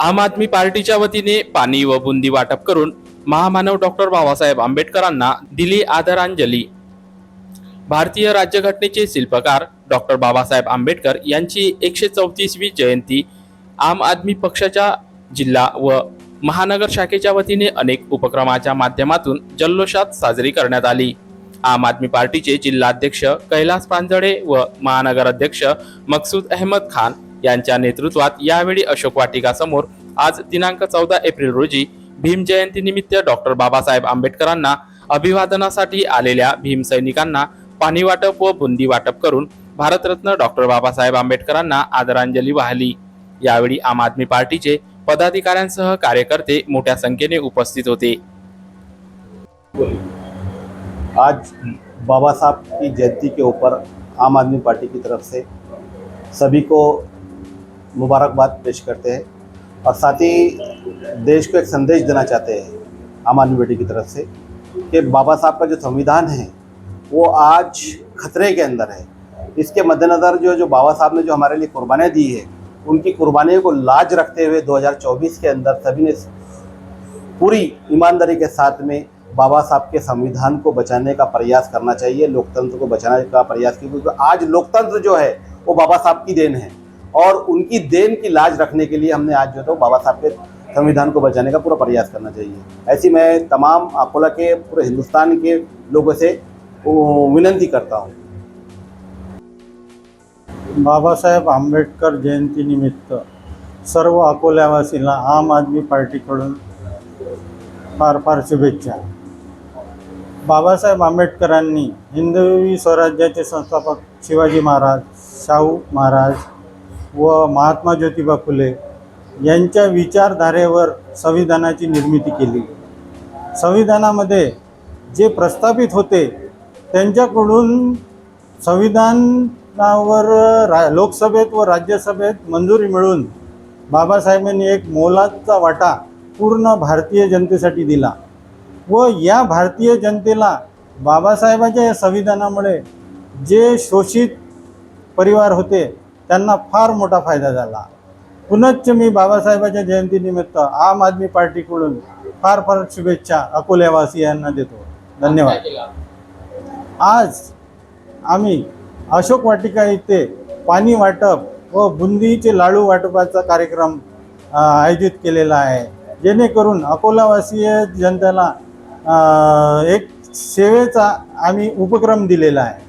आम आदमी पार्टीच्या वतीने पाणी व बुंदी वाटप करून महामानव डॉक्टर बाबासाहेब आंबेडकरांना दिली आदरांजली. भारतीय राज्यघटनेचे शिल्पकार डॉक्टर बाबासाहेब आंबेडकर यांची एकशे चौतीसवी जयंती आम आदमी पक्षाच्या जिल्हा व महानगर शाखेच्या वतीने अनेक उपक्रमाच्या माध्यमातून जल्लोषात साजरी करण्यात आली. आम आदमी पार्टीचे जिल्हाध्यक्ष कैलास पांजडे व महानगर अध्यक्ष मकसूद अहमद खान यांच्या नेतृत्वात यावेळी अशोक वाटिका समोर आज दिनांक चौदा एप्रिल रोजी भीम जयंती निमित्त डॉक्टर बाबासाहेब आंबेडकरांना अभिवादनासाठी आलेल्या भीम सैनिकांना पाणी वाटप व बुंदी वाटप करून भारतरत्न डॉक्टर बाबासाहेब आंबेडकरांना आदरांजली वाहिली. यावेळी आम आदमी पार्टीचे पदाधिकाऱ्यांसह कार्यकर्ते मोठ्या संख्येने उपस्थित होते. आज बाबा साहब की जयंती के ऊपर आम आदमी पार्टी की तरफ से सभी को मुबारकबाद पेश करते हैं और साथ ही देश को एक संदेश देना चाहते हैं आम आदमी पार्टी की तरफ़ से कि बाबा साहब का जो संविधान है, वो आज खतरे के अंदर है। इसके मद्देनज़र जो जो बाबा साहब ने जो हमारे लिए कुर्बानियाँ दी है, उनकी कुर्बानियों को लाज रखते हुए 2024 के अंदर सभी ने पूरी ईमानदारी के साथ में बाबा साहब के संविधान को बचाने का प्रयास करना चाहिए, लोकतंत्र को बचाने का प्रयास क्योंकि आज लोकतंत्र जो है, वो बाबा साहब की देन है। और उनकी देन की लाज रखने के लिए हमने आज जो है बाबा साहब के संविधान को बचाने का पूरा प्रयास करना चाहिए। ऐसी मैं तमाम अकोला के, पूरे हिंदुस्तान के लोगों से विनंती करता हूँ। बाबासाहेब आंबेडकर जयंतीनिमित्त सर्व अकोल्यावासीला आम आदमी पार्टीकडून फार फार शुभेच्छा बाबासाहेब आंबेडकरांनी हिंदवी स्वराज्याचे संस्थापक शिवाजी महाराज, शाहू महाराज व महात्मा ज्योतिबा फुले यांच्या विचारधारेवर संविधानाची निर्मिती केली. संविधानामध्ये जे प्रस्थापित होते त्यांच्याकडून संविधानावर रा लोकसभेत व राज्यसभेत मंजुरी मिळून बाबासाहेबांनी एक मोलाचा वाटा पूर्ण भारतीय जनतेसाठी दिला व या भारतीय जनतेला बाबासाहेबाच्या या संविधानामुळे जे शोषित परिवार होते त्यांना फार मोठा फायदा झाला. पुनश्च मी बाबासाहेबांच्या जयंतीनिमित्त आम आदमी पार्टीकडून फार फार शुभेच्छा अकोल्यावासियांना देतो. धन्यवाद. आज आम्ही अशोक वाटिका येथे पाणी वाटप व बुंदीचे लाडू वाटपाचा कार्यक्रम आयोजित केलेला आहे. जेणेकरून अकोलावासीय जनतेला एक सेवेचा आम्ही उपक्रम दिलेला आहे.